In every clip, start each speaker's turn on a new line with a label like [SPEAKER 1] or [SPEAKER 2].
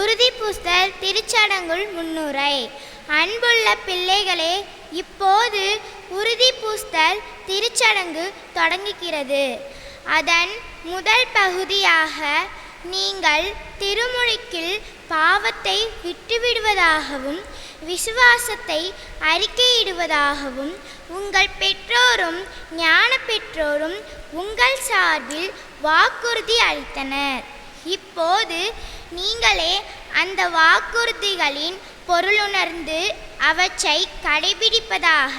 [SPEAKER 1] உறுதி புஸ்தர் திருச்சடங்குள் முன்னுரை. அன்புள்ள பிள்ளைகளே இப்போது உறுதி புஸ்தல் திருச்சடங்கு தொடங்குகிறது. அதன் முதல் பகுதியாக நீங்கள் திருமுழுக்கில் பாவத்தை விட்டுவிடுவதாகவும் விசுவாசத்தை அறிக்கை அறிக்கையிடுவதாகவும் உங்கள் பெற்றோரும் ஞான பெற்றோரும் உங்கள் சார்பில் வாக்குறுதி அளித்தனர். இப்போது நீங்களே அந்த வாக்குறுதிகளின் பொருளுணர்ந்து அவற்றை கடைபிடிப்பதாக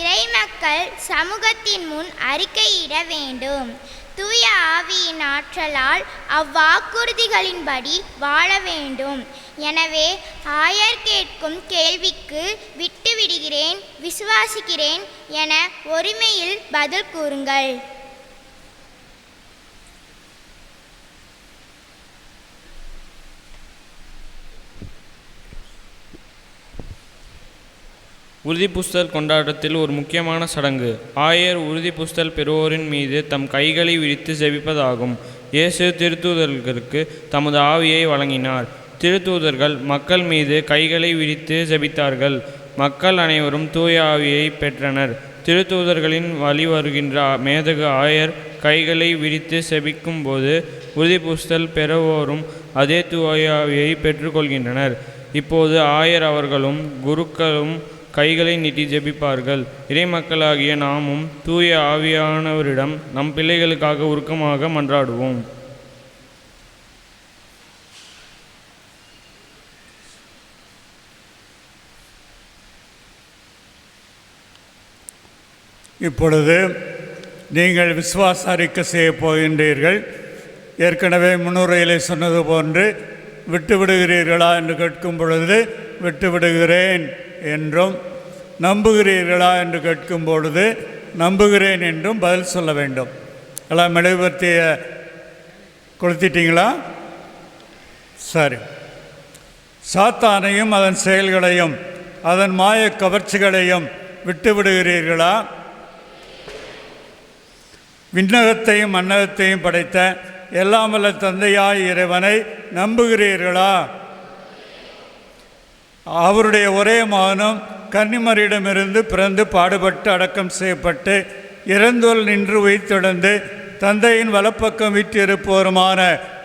[SPEAKER 1] இறைமக்கள் சமூகத்தின் முன் அறிக்கையிட வேண்டும். தூய ஆவியின் ஆற்றலால் அவ்வாக்குறுதிகளின்படி வாழ வேண்டும். எனவே ஆயர் கேட்கும் கேள்விக்கு விட்டுவிடுகிறேன் விசுவாசிக்கிறேன் என ஒருமையில் பதில் கூறுங்கள்.
[SPEAKER 2] உறுதிப்புஸ்தல் கொண்டாட்டத்தில் ஒரு முக்கியமான சடங்கு. ஆயர் உறுதிப்புஸ்தல் பெறுவோரின் மீது தம் கைகளை விரித்து ஜெபிப்பதாகும். இயேசு திருத்தூதர்களுக்கு தமது ஆவியை வழங்கினார். திருத்தூதர்கள் மக்கள் மீது கைகளை விரித்து ஜெபித்தார்கள். மக்கள் அனைவரும் தூய ஆவியை பெற்றனர். திருத்தூதர்களின் வழி வருகின்ற மேதகு ஆயர் கைகளை விரித்து செபிக்கும் போது உறுதிப்புஸ்தல் பெறுவோரும் அதே தூயாவியை பெற்றுக்கொள்கின்றனர். இப்போது ஆயர் அவர்களும் குருக்களும் கைகளை நீட்டி ஜெபிப்பார்கள். இறைமக்களாகிய நாமும் தூய ஆவியானவரிடம் நம் பிள்ளைகளுக்காக உருக்கமாக மன்றாடுவோம்.
[SPEAKER 3] இப்பொழுது நீங்கள் விசுவாச அறிக்கை செய்ய போகின்றீர்கள். ஏற்கனவே முன்னுரையிலே சொன்னது போன்று விட்டு விடுகிறீர்களா என்று கேட்கும் பொழுது விட்டு விடுகிறேன் என்றும் நம்புகிறீர்களா என்று கேட்கும் பொழுது நம்புகிறேன் என்றும் பதில் சொல்ல வேண்டும். எல்லாம் மெழுகுவர்த்திய கொளுத்திட்டீங்களா? சரி. சாத்தானையும் அதன் செயல்களையும் அதன் மாய கவர்ச்சிகளையும் விட்டு விடுகிறீர்களா? விண்ணகத்தையும் மன்னகத்தையும் படைத்த எல்லாம் வல்ல தந்தையாய் இறைவனை நம்புகிறீர்களா? அவருடைய ஒரே மகனும் கன்னிமரிடமிருந்து பிறந்து பாடுபட்டு அடக்கம் செய்யப்பட்டு இறந்தோல் நின்று உயிர்த்தெழுந்து தந்தையின் வலப்பக்கம் வீட்டிருப்போருமான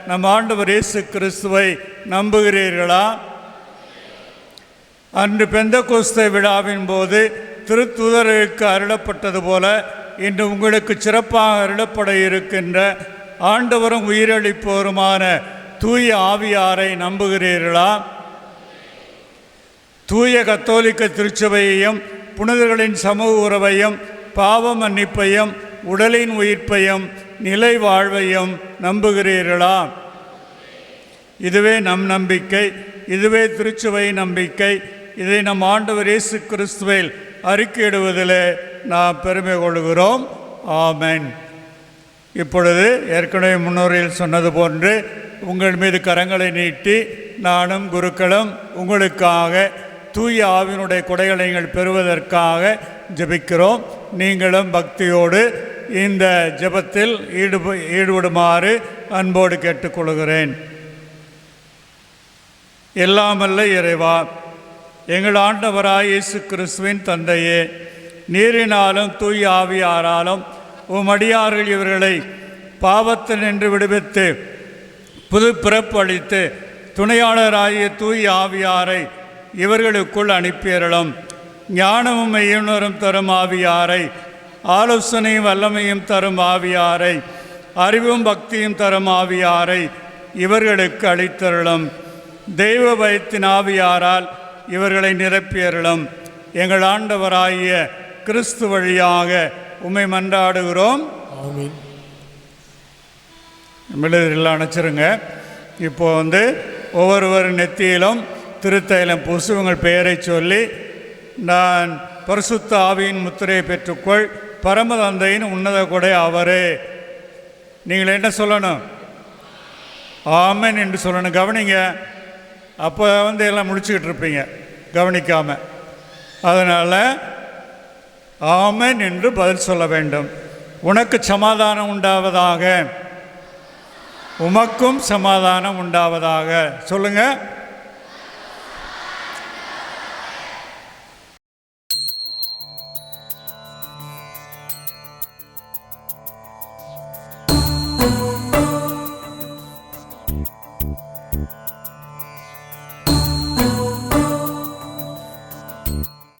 [SPEAKER 3] நம் ஆண்டவர் இயேசு கிறிஸ்துவை நம்புகிறீர்களா? அன்று பெந்த கோஸ்தை விழாவின் போது திருத்துதருக்கு அருளப்பட்டது போல இன்று உங்களுக்கு சிறப்பாக அருளப்பட இருக்கின்ற ஆண்டவரும் உயிரளிப்போருமான தூய ஆவியாரை நம்புகிறீர்களா? தூய கத்தோலிக்க திருச்சபையையும் புனிதர்களின் சமூக உறவையும் பாவ மன்னிப்பையும் உடலின் உயிர்ப்பையும் நிலை வாழ்வையும் நம்புகிறீர்களா? இதுவே நம் நம்பிக்கை இதுவே திருச்சுவை நம்பிக்கை இதை நம் ஆண்டவர் இயேசு கிறிஸ்துவில் அறிக்கையிடுவதிலே நாம் பெருமை கொள்கிறோம். ஆமென். இப்பொழுது ஏற்கனவே முன்னோரில் சொன்னது போன்று உங்கள் மீது கரங்களை நீட்டி நானும் குருக்களும் உங்களுக்காக தூய ஆவினுடைய கொடைகளை நீங்கள் பெறுவதற்காக ஜெபிக்கிறோம். நீங்களும் பக்தியோடு இந்த ஜெபத்தில் ஈடுப ஈடுபடுமாறு அன்போடு கேட்டுக்கொள்கிறேன். எல்லாமல்ல இறைவா எங்கள் ஆண்டவராய் இயேசு கிறிஸ்துவின் தந்தையே நீரினாலும் தூய் ஆவியாராலும் உம் இவர்களை பாவத்தில் நின்று விடுவித்து புது பிறப்பு அளித்து துணையாளராகிய தூய் ஆவியாரை இவர்களுக்குள் அனுப்பியறலும் ஞானமும் மெய்யுணரும் தரும் ஆவியாரை ஆலோசனையும் வல்லமையும் தரும் ஆவியாரை அறிவும் பக்தியும் தரும் ஆவியாரை இவர்களுக்கு அளித்தருளும். தெய்வ பயத்தின் ஆவியாரால் இவர்களை நிரப்பியருளும். எங்கள் ஆண்டவராகிய கிறிஸ்து வழியாக உம்மை மன்றாடுகிறோம். மெழுதிரில் அணைச்சிருங்க. இப்போ வந்து ஒவ்வொருவர் நெத்தியிலும் திருத்தைலம் பூசு உங்கள் பெயரை சொல்லி நான் பரிசுத்த ஆவியின் முத்திரையை பெற்றுக்கொள் பரமதந்தையின் உன்னத கொடை அவரே. நீங்கள் என்ன சொல்லணும்? ஆமன் என்று சொல்லணும். கவனிங்க அப்போ வந்து எல்லாம் முடிச்சுக்கிட்டு இருப்பீங்க. கவனிக்காம. அதனால் ஆமன் என்று பதில் சொல்ல வேண்டும். உனக்கு சமாதானம் உண்டாவதாக. உமக்கும் சமாதானம் உண்டாவதாக. சொல்லுங்கள்